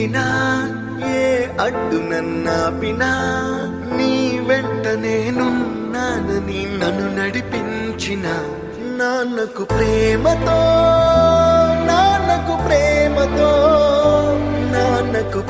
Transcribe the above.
వెళ్ళినా ఏ అడ్డు నన్నాపినా నీ వెంట నేనున్నానని నన్ను నడిపించిన నాన్నకు ప్రేమతో